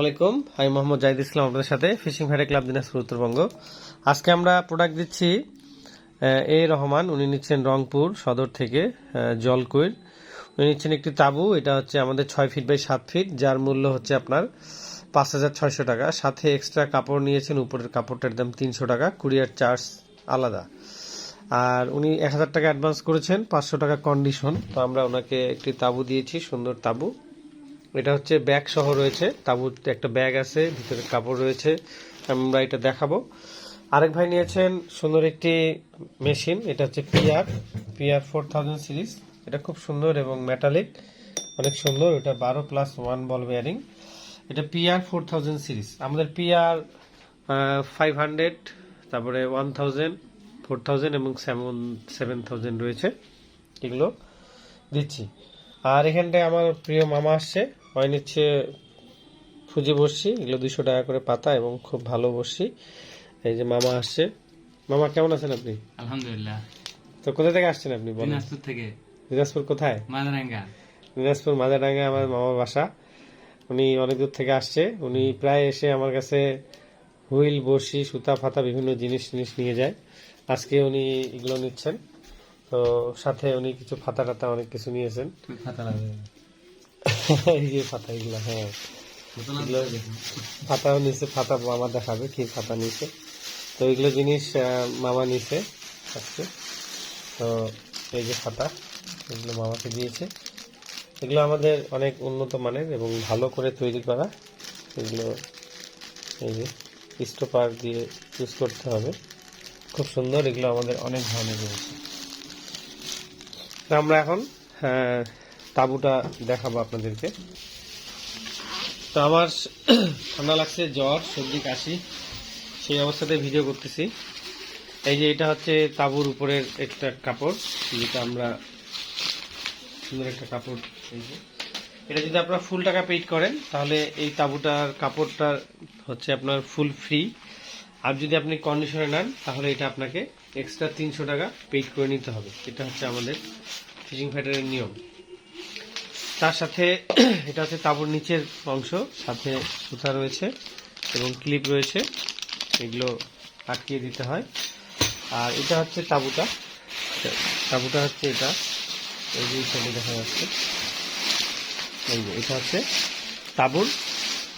আলাইকুম। ইসলাম, আপনাদের সাথে ফিশিং ক্লাব উত্তরবঙ্গ। আজকে আমরা প্রোডাক্ট দিচ্ছি এ রহমান। উনি নিচ্ছেন রংপুর সদর থেকে জলকুইর। উনি নিচ্ছেন একটি তাবু। এটা হচ্ছে আমাদের ছয় ফিট বাই সাত ফিট যার মূল্য হচ্ছে আপনার পাঁচ হাজার ছয়শো টাকা। সাথে এক্সট্রা কাপড় নিয়েছেন, উপরের কাপড়টার দাম তিনশো টাকা। কুরিয়ার চার্জ আলাদা। আর উনি এক হাজার টাকা অ্যাডভান্স করেছেন, পাঁচশো টাকা কন্ডিশন তো আমরা ওনাকে একটি তাবু দিয়েছি, সুন্দর তাবু। এটা হচ্ছে ব্যাগ সহ রয়েছে তাবুর একটা ব্যাগ আছে, ভিতরে কাপড় রয়েছে, আমরা এটা দেখাবো। আরেক ভাই নিয়েছেন সুন্দর একটি মেশিন, এটা হচ্ছে PR PR four thousand series এটা খুব সুন্দর এবং মেটালিক অনেক সুন্দর এটা বারো প্লাস ওয়ান বল বেয়ারিং এটা পিআর ফোর থাউজেন্ড সিরিজ আমাদের পিআর ফাইভ হান্ড্রেড তারপরে ওয়ান থাউজেন্ড ফোর থাউজেন্ড এবং সেভেন সেভেন থাউজেন্ড রয়েছে। এগুলো দিচ্ছি। আর এখানটায় আমার প্রিয় মামা আসছে। হয় নিচ্ছে ফুজি বসছি এগুলো দুশো টাকা করে পাতা এবং খুব ভালো বসছি। এই যে মামা আসছে। মামা কেমন আছেন আপনি? আলহামদুলিল্লাহ। তো কোথা থেকে আসছেন আপনি দিনাজপুর থেকে। দিনাজপুর কোথায়? মাদারাঙ্গা। দিনাজপুর মাদারাঙ্গা আমার মামার বাসা। উনি অনেক দূর থেকে আসছে। উনি প্রায় এসে আমার কাছে হুইল বড়শি সুতা ফাতা বিভিন্ন জিনিস জিনিস নিয়ে যায়। আজকে উনি এগুলো নিচ্ছেন। তো সাথে উনি কিছু ফাতা টাতা অনেক কিছু নিয়েছেন। খাতা লাগবে। এই যে ফাতা এগুলো হ্যাঁ ফাতাও নিচে ফাতা মামা দেখাবে কি ফাতা নিচে। তো এগুলো জিনিস মামা নিচে আজকে। তো এই যে ফাতা এগুলো মামাকে দিয়েছে। এগুলো আমাদের অনেক উন্নত মানের এবং ভালো করে তৈরি করা। এগুলো এই যে স্টোপার দিয়ে ইউজ করতে হবে। খুব সুন্দর এগুলো আমাদের অনেক ধরনের রয়েছে। তো আমরা এখন আহ, তাঁবুটা দেখাবো আপনাদেরকে। তো আমার ঠান্ডা লাগছে, জ্বর, সর্দি, কাশি, সেই অবস্থাতে ভিডিও করতেছি। এই যে এটা হচ্ছে তাঁবুর উপরের একটা কাপড়, যেটা আমরা সুন্দর একটা কাপড় এই যে। এটা যদি আপনারা ফুল টাকা পেইড করেন, তাহলে এই তাঁবুটার কাপড়টার হচ্ছে আপনার ফুল ফ্রি। আর যদি আপনি কন্ডিশনে নেন, তাহলে এটা আপনাকে এক্সট্রা তিনশো টাকা পেইড করে নিতে হবে। এটা হচ্ছে আমাদের ফিশিং ফ্যাটারের নিয়ম। তার সাথে, এটা হচ্ছে তাঁবুর নিচের অংশ, সাথে সুতা রয়েছে এবং ক্লিপ রয়েছে, এগুলো আটকিয়ে দিতে হয়। আর এটা হচ্ছে তাঁবুটা। তাঁবুটা হচ্ছে এটা। এই যে ছবি দেখা যাচ্ছে। এই যে এটা হচ্ছে তাঁবুর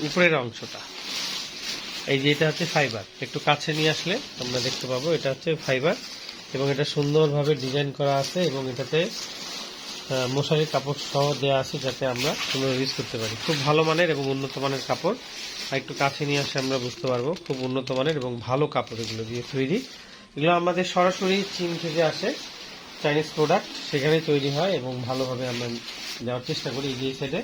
উপরের অংশটা। এই যে এটা হচ্ছে ফাইবার। একটু কাছে নিয়ে আসলে আমরা দেখতে পাবো, এটা হচ্ছে ফাইবার এবং এটা সুন্দরভাবে ডিজাইন করা আছে এবং এটাতে মশারির কাপড় সহ দেওয়া আছে যাতে আমরা সুন্দর ইউজ করতে পারি। খুব ভালো মানের এবং উন্নত মানের কাপড়। একটু কাছে নিয়ে আসে আমরা বুঝতে পারব, খুব উন্নত মানের এবং ভালো কাপড় এগুলো দিয়ে তৈরি। এগুলো আমাদের সরাসরি চীন থেকে আসে চাইনিজ প্রোডাক্ট সেখানে তৈরি হয় এবং ভালোভাবে আমরা দেওয়ার চেষ্টা করি এই যে সাইডে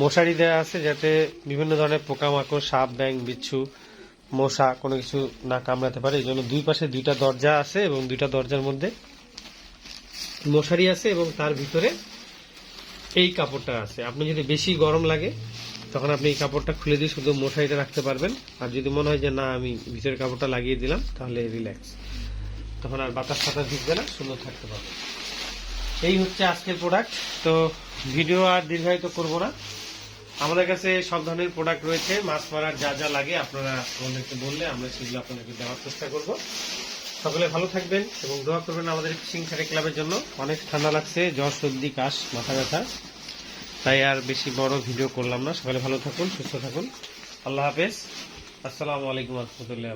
মশারি দেওয়া আছে যাতে বিভিন্ন ধরনের পোকামাকড়, সাপ ব্যাং বিচ্ছু, মশা কোনো কিছু না কামড়াতে পারে। এই জন্য দুই পাশে দুইটা দরজা আছে এবং দুইটা দরজার মধ্যে মশারি আছে এবং তার ভিতরে এই কাপড়টা আছে। আপনি যদি বেশি গরম লাগে, তখন আপনি এই কাপড়টা খুলে দিয়ে শুধু মশারিটা রাখতে পারবেন। আর যদি মনে হয় যে, না, আমি ভিতরের কাপড়টা লাগিয়ে দিলাম, তাহলে রিল্যাক্স তখন আর বাতাস ফাতাস ঢুকবে না, সুন্দর থাকতে পারবে। এই হচ্ছে আজকের প্রোডাক্ট তো ভিডিও আর দীর্ঘায়িত করব না। আমাদের কাছে সব ধরনের প্রোডাক্ট রয়েছে। মাছ মারার যা যা লাগে আপনারা আমাদেরকে বললে আমরা সেগুলো আপনাদেরকে দেওয়ার চেষ্টা করব। সকলে ভালো থাকবেন এবং দোয়া করবেন আমাদের ফিশিং ক্লাবের জন্য। অনেক ঠান্ডা লাগছে, জ্বর, সর্দি, কাশ, মাথা ব্যথা। তাই আর বেশি বড় ভিডিও করলাম না। সকালে ভালো থাকুন, সুস্থ থাকুন। আল্লাহ হাফেজ। আসসালামু আলাইকুম রহমতুল্লাহ